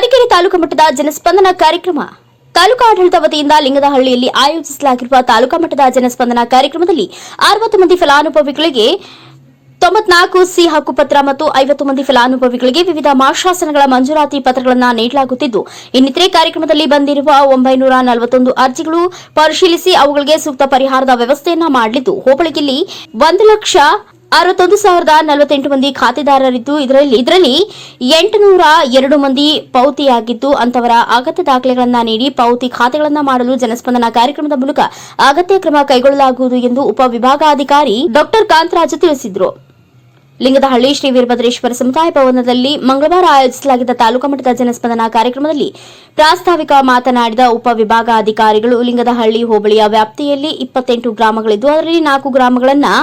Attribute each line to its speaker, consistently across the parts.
Speaker 1: ತರೀಕೆರೆ ತಾಲೂಕು ಮಟ್ಟದ ಜನಸ್ಪಂದನ ಕಾರ್ಯಕ್ರಮ. ತಾಲೂಕು ಆಡಳಿತ ವತಿಯಿಂದ ಲಿಂಗದಹಳ್ಳಿಯಲ್ಲಿ ಆಯೋಜಿಸಲಾಗಿರುವ ತಾಲೂಕಾ ಮಟ್ಟದ ಜನಸ್ಪಂದನ ಕಾರ್ಯಕ್ರಮದಲ್ಲಿ ಅರವತ್ತು ಮಂದಿ ಫಲಾನುಭವಿಗಳಿಗೆ ತೊಂಬತ್ನಾಲ್ಕು ಸಿ ಹಕ್ಕುಪತ್ರ ಮತ್ತು ಐವತ್ತು ಮಂದಿ ಫಲಾನುಭವಿಗಳಿಗೆ ವಿವಿಧ ಮಾಶಾಸನಗಳ ಮಂಜೂರಾತಿ ಪತ್ರಗಳನ್ನು ನೀಡಲಾಗುತ್ತಿದ್ದು, ಇನ್ನಿತರೆ ಕಾರ್ಯಕ್ರಮದಲ್ಲಿ ಬಂದಿರುವ ಒಂಬೈನೂರ ನಲವತ್ತೊಂದು ಅರ್ಜಿಗಳು ಪರಿಶೀಲಿಸಿ ಅವುಗಳಿಗೆ ಸೂಕ್ತ ಪರಿಹಾರದ ವ್ಯವಸ್ಥೆಯನ್ನ ಮಾಡಲಿದ್ದು, ಹೋಬಳಿಯಲ್ಲಿ ಒಂದು ಲಕ್ಷ ಅರವತ್ತೊಂದು ಸಾವಿರದ ನಲವತ್ತೆಂಟು ಮಂದಿ ಖಾತೆದಾರರಿದ್ದು, ಇದರಲ್ಲಿ ಇದರಲ್ಲಿ ಎಂಟುನೂರ ಎರಡು ಮಂದಿ ಪೌತಿಯಾಗಿದ್ದು ಅಂತವರ ಅಗತ್ಯ ದಾಖಲೆಗಳನ್ನು ನೀಡಿ ಪೌತಿ ಖಾತೆಗಳನ್ನು ಮಾಡಲು ಜನಸ್ಪಂದನ ಕಾರ್ಯಕ್ರಮದ ಮೂಲಕ ಅಗತ್ಯ ಕ್ರಮ ಕೈಗೊಳ್ಳಲಾಗುವುದು ಎಂದು ಉಪವಿಭಾಗಾಧಿಕಾರಿ ಡಾಕ್ಟರ್ ಕಾಂತರಾಜು ತಿಳಿಸಿದರು. ಲಿಂಗದಹಳ್ಳಿ ಶ್ರೀ ವೀರಭದ್ರೇಶ್ವರ ಸಮುದಾಯ ಭವನದಲ್ಲಿ ಮಂಗಳವಾರ ಆಯೋಜಿಸಲಾಗಿದ್ದ ತಾಲೂಕು ಮಟ್ಟದ ಜನಸ್ಪಂದನ ಕಾರ್ಯಕ್ರಮದಲ್ಲಿ ಪ್ರಾಸ್ತಾವಿಕ ಮಾತನಾಡಿದ ಉಪವಿಭಾಗಾಧಿಕಾರಿಗಳು, ಲಿಂಗದಹಳ್ಳಿ ಹೋಬಳಿಯ ವ್ಯಾಪ್ತಿಯಲ್ಲಿ ಇಪ್ಪತ್ತೆಂಟು ಗ್ರಾಮಗಳಿದ್ದು, ಅದರಲ್ಲಿ ನಾಲ್ಕು ಗ್ರಾಮಗಳನ್ನು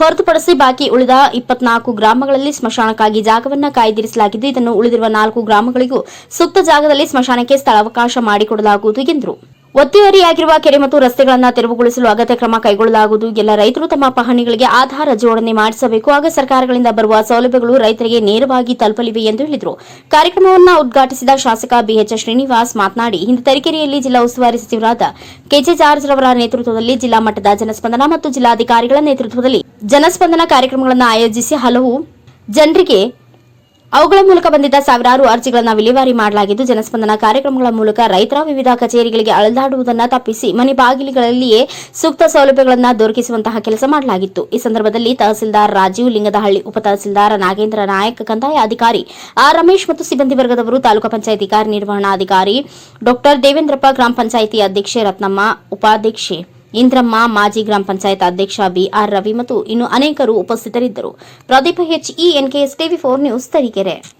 Speaker 1: ಹೊರತುಪಡಿಸಿ ಬಾಕಿ ಉಳಿದ ಇಪ್ಪತ್ನಾಲ್ಕು ಗ್ರಾಮಗಳಲ್ಲಿ ಸ್ಮಶಾನಕ್ಕಾಗಿ ಜಾಗವನ್ನು ಕಾಯ್ದಿರಿಸಲಾಗಿದ್ದು ಇದನ್ನು ಉಳಿದಿರುವ ನಾಲ್ಕು ಗ್ರಾಮಗಳಿಗೂ ಸೂಕ್ತ ಜಾಗದಲ್ಲಿ ಸ್ಮಶಾನಕ್ಕೆ ಸ್ಥಳಾವಕಾಶ ಮಾಡಿಕೊಡಲಾಗುವುದು ಎಂದರು. ಒತ್ತುವರಿಯಾಗಿರುವ ಕೆರೆ ಮತ್ತು ರಸ್ತೆಗಳನ್ನು ತೆರವುಗೊಳಿಸಲು ಅಗತ್ಯ ಕ್ರಮ ಕೈಗೊಳ್ಳಲಾಗುವುದು. ಎಲ್ಲ ರೈತರು ತಮ್ಮ ಪಹಣಿಗಳಿಗೆ ಆಧಾರ ಜೋಡಣೆ ಮಾಡಿಸಬೇಕು. ಆಗ ಸರ್ಕಾರಗಳಿಂದ ಬರುವ ಸೌಲಭ್ಯಗಳು ರೈತರಿಗೆ ನೇರವಾಗಿ ತಲುಪಲಿವೆ ಎಂದು ಹೇಳಿದರು. ಕಾರ್ಯಕ್ರಮವನ್ನು ಉದ್ಘಾಟಿಸಿದ ಶಾಸಕ ಬಿಎಚ್ ಶ್ರೀನಿವಾಸ್ ಮಾತನಾಡಿ, ಇಂದು ತರೀಕೆರೆಯಲ್ಲಿ ಜಿಲ್ಲಾ ಉಸ್ತುವಾರಿ ಸಚಿವರಾದ ಕೆಜೆ ಜಾರ್ಜ್ ರವರ ನೇತೃತ್ವದಲ್ಲಿ ಜಿಲ್ಲಾ ಮಟ್ಟದ ಜನಸ್ಪಂದನ ಮತ್ತು ಜಿಲ್ಲಾಧಿಕಾರಿಗಳ ನೇತೃತ್ವದಲ್ಲಿ ಜನಸ್ಪಂದನ ಕಾರ್ಯಕ್ರಮಗಳನ್ನು ಆಯೋಜಿಸಿ ಹಲವು ಜನರಿಗೆ ಅವುಗಳ ಮೂಲಕ ಬಂದಿದ್ದ ಸಾವಿರಾರು ಅರ್ಜಿಗಳನ್ನು ವಿಲೇವಾರಿ ಮಾಡಲಾಗಿದ್ದು, ಜನಸ್ಪಂದನ ಕಾರ್ಯಕ್ರಮಗಳ ಮೂಲಕ ರೈತರ ವಿವಿಧ ಕಚೇರಿಗಳಿಗೆ ಅಳದಾಡುವುದನ್ನು ತಪ್ಪಿಸಿ ಮನೆ ಬಾಗಿಲುಗಳಲ್ಲಿಯೇ ಸೂಕ್ತ ಸೌಲಭ್ಯಗಳನ್ನು ದೊರಕಿಸುವಂತಹ ಕೆಲಸ ಮಾಡಲಾಗಿತ್ತು. ಈ ಸಂದರ್ಭದಲ್ಲಿ ತಹಸೀಲ್ದಾರ್ ರಾಜೀವ್ ಲಿಂಗದಹಳ್ಳಿ, ಉಪ ತಹಸೀಲ್ದಾರ್ ನಾಗೇಂದ್ರ ನಾಯಕ್, ಕಂದಾಯ ಅಧಿಕಾರಿ ಆರ್ ರಮೇಶ್ ಮತ್ತು ಸಿಬ್ಬಂದಿ ವರ್ಗದವರು, ತಾಲೂಕು ಪಂಚಾಯಿತಿ ಕಾರ್ಯನಿರ್ವಹಣಾಧಿಕಾರಿ ಡಾಕ್ಟರ್ ದೇವೇಂದ್ರಪ್ಪ, ಗ್ರಾಮ ಪಂಚಾಯಿತಿ ಅಧ್ಯಕ್ಷೆ ರತ್ನಮ್ಮ, ಉಪಾಧ್ಯಕ್ಷೆ ಇಂದ್ರಮ್ಮ ಮಾಜಿ ಗ್ರಾಮ ಪಂಚಾಯತ್ ಅಧ್ಯಕ್ಷ ಬಿಆರ್ ರವಿ ಮತ್ತು ಇನ್ನು ಅನೇಕರು ಉಪಸ್ಥಿತರಿದ್ದರು. Pradeepa H E NKS TV four news Tarikere.